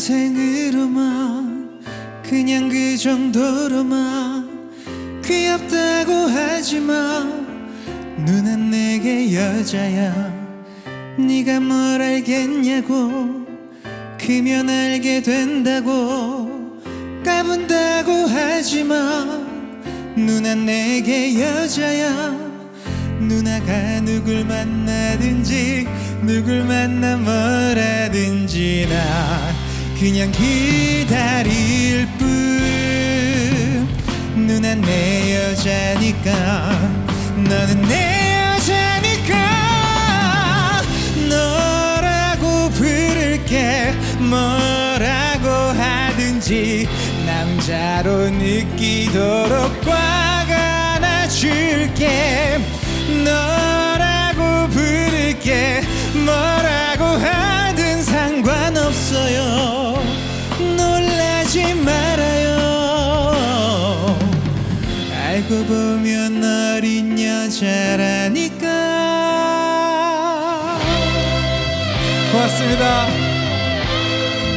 동생으로만 그냥 그 정도로만 귀엽다고 하지마 누난 내게 여자야. 네가 뭘 알겠냐고 크면 알게 된다고 까분다고 하지마 누난 내게 여자야. 누나가 누굴 만나든지 누굴 만나 뭐라든지 나 그냥 기다릴 뿐. 누난 내 여자니까 너는 내 여자니까. 너라고 부를게 뭐라고 하든지. 남자로 느끼도록 꽉 안아줄게 알고 보면 어린 여자라니까. 고맙습니다